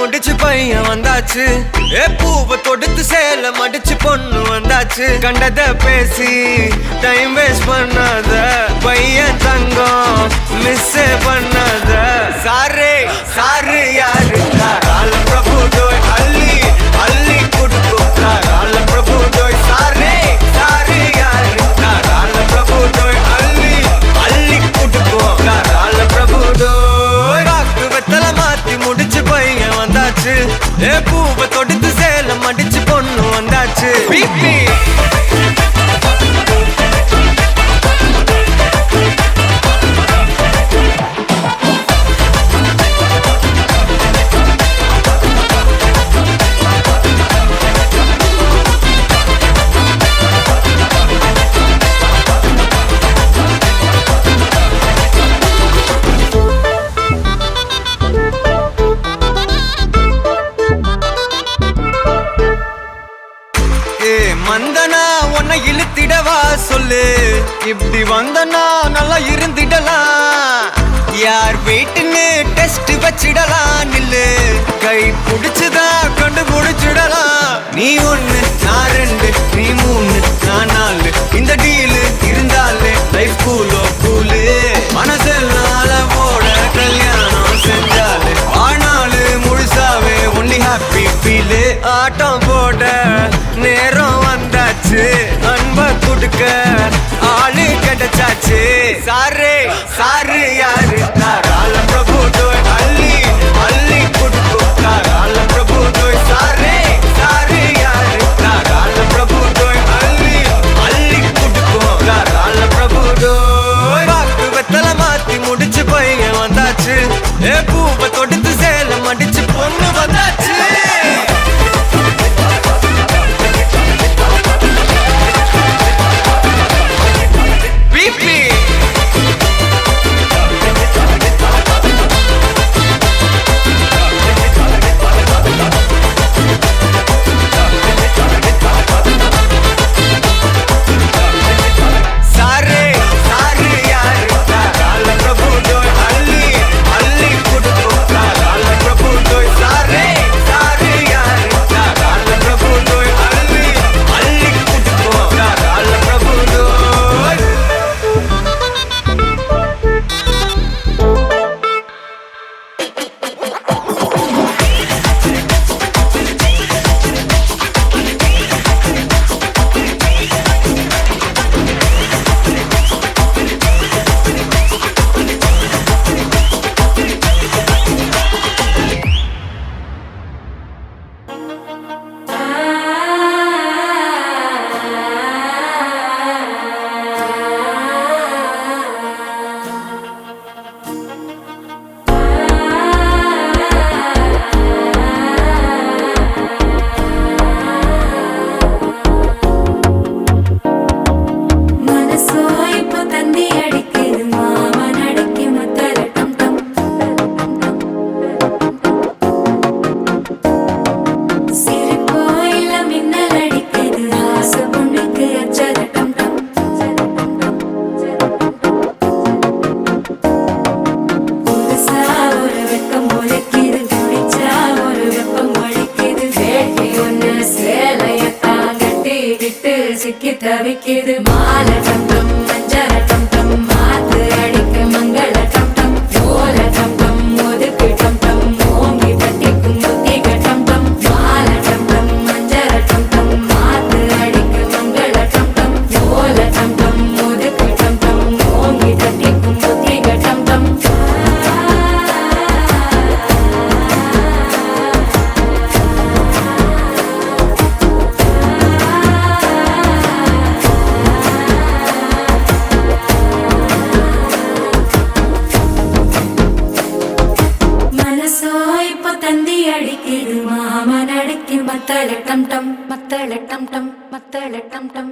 முடிச்சு பையன் வந்தாச்சு. ஏ பூவை தொடுத்து சேல மடிச்சு பொண்ணு வந்தாச்சு. கண்டத பேசி டைம் வேஸ்ட் பண்ணாத. பையன் தங்கம் மிஸ் பண்ணாத. சாரே சாரு வந்தனா உன்னை இழுத்திடவா சொல்லு. இப்படி வந்தனா நல்லா இருந்திடலாம். யார் வெயிட்டுன்னு டெஸ்ட் வச்சிடலாம் நில்லு. கொடுக்க. ஆளு கிடைச்சாச்சு. சாரே நடக்கும் மத்தளட்டம் டம் மத்தளட்டம் டம் மத்தளட்டம் டம்